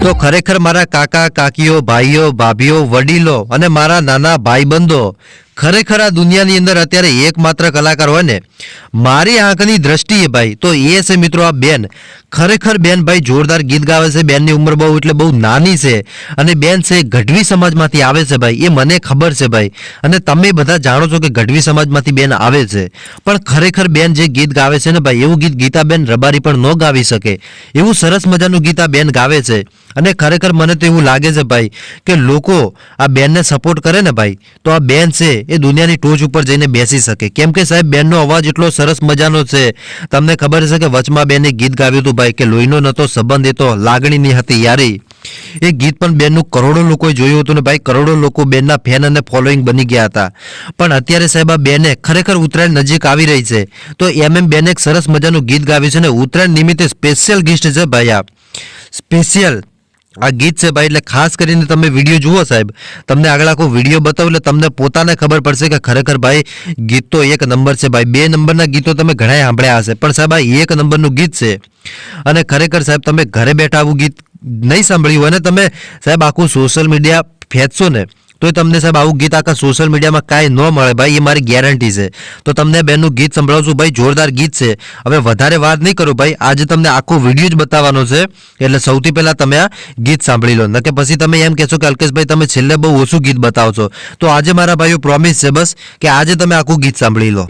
તો ખરેખર મારા કાકા કાકીઓ ભાઈઓ ભાભીઓ વડીલો અને મારા નાના ભાઈબંધો ખરેખર આ દુનિયાની અંદર અત્યારે એકમાત્ર કલાકાર હોય ને, મારી આંખની દ્રષ્ટિએ ભાઈ, તો એ છે મિત્રો આ બેન. ખરેખર બેન ભાઈ જોરદાર ગીત ગાવે છે, બેનની ઉંમર બહુ એટલે બહુ નાની છે અને બેન છે ગઢવી સમાજમાંથી આવે છે ભાઈ, એ મને ખબર છે ભાઈ. અને તમે બધા જાણો છો કે ગઢવી સમાજમાંથી બેન આવે છે. પણ ખરેખર બેન જે ગીત ગાવે છે ને ભાઈ, એવું ગીત ગીતાબેન રબારી પણ ન ગાવી શકે. એવું સરસ મજાનું ગીત આ બેન ગાવે છે. અને ખરેખર મને તો એવું લાગે છે ભાઈ, કે લોકો આ બેનને સપોર્ટ કરે ને ભાઈ, તો આ બેન છે એ દુનિયાની ટોચ ઉપર જઈને બેસી શકે. કેમ કે સાહેબ, બેનનો અવાજ એટલો સરસ મજાનો છે. તમને ખબર છે કે વચમાં બેને ગીત ગાવ્યું હતું ભાઈ, કે લોહીનો નતો સંબંધ, એ તો લાગણીની હતી યારી એ ગીત પણ બેનનું કરોડો લોકોએ જોયું હતું ને ભાઈ, કરોડો લોકો બેનના ફેન અને ફોલોઈંગ બની ગયા હતા. પણ અત્યારે સાહેબ, આ બેને ખરેખર ઉત્તરાયણ નજીક આવી રહી છે. તો એમ એમ બેને એક સરસ મજાનું ગીત ગાવ્યું છે ને ઉત્તરાયણ નિમિત્તે સ્પેશિયલ ગીસ્ટ છે ભાઈ આ. સ્પેશિયલ આ ગીત છે ભાઈ, એટલે ખાસ કરીને તમે વીડિયો જુઓ સાહેબ. તમને આગળ આખો વીડિયો બતાવો, એટલે તમને પોતાને ખબર પડશે કે ખરેખર ભાઈ, ગીત તો એક નંબર છે ભાઈ. બે નંબરના ગીતો તમે ઘણા સાંભળ્યા હશે, પણ સાહેબ આ એક નંબરનું ગીત છે. અને ખરેખર સાહેબ, તમે ઘરે બેઠા આવું ગીત નહીં સાંભળ્યું અને તમે સાહેબ આખું સોશિયલ મીડિયા ફેંચશો ને. તો તમને સાહેબ આવું ગીત આખા સોશિયલ મીડિયામાં કાંઈ ન મળે ભાઈ એ મારી ગેરંટી છે તો તમને બેનનું ગીત સંભળાવું છું ભાઈ જોરદાર ગીત છે હવે વધારે વાત નહીં કરું ભાઈ આજે તમને આખો વીડિયો જ બતાવવાનો છે એટલે સૌથી પહેલાં તમે આ ગીત સાંભળી લો ન કે પછી તમે એમ કહેશો કે અલ્કેશભાઈ તમે છેલ્લે બહુ ઓછું ગીત બતાવો છો તો આજે મારા ભાઈઓ પ્રોમિસ છે બસ કે આજે તમે આખું ગીત સાંભળી લો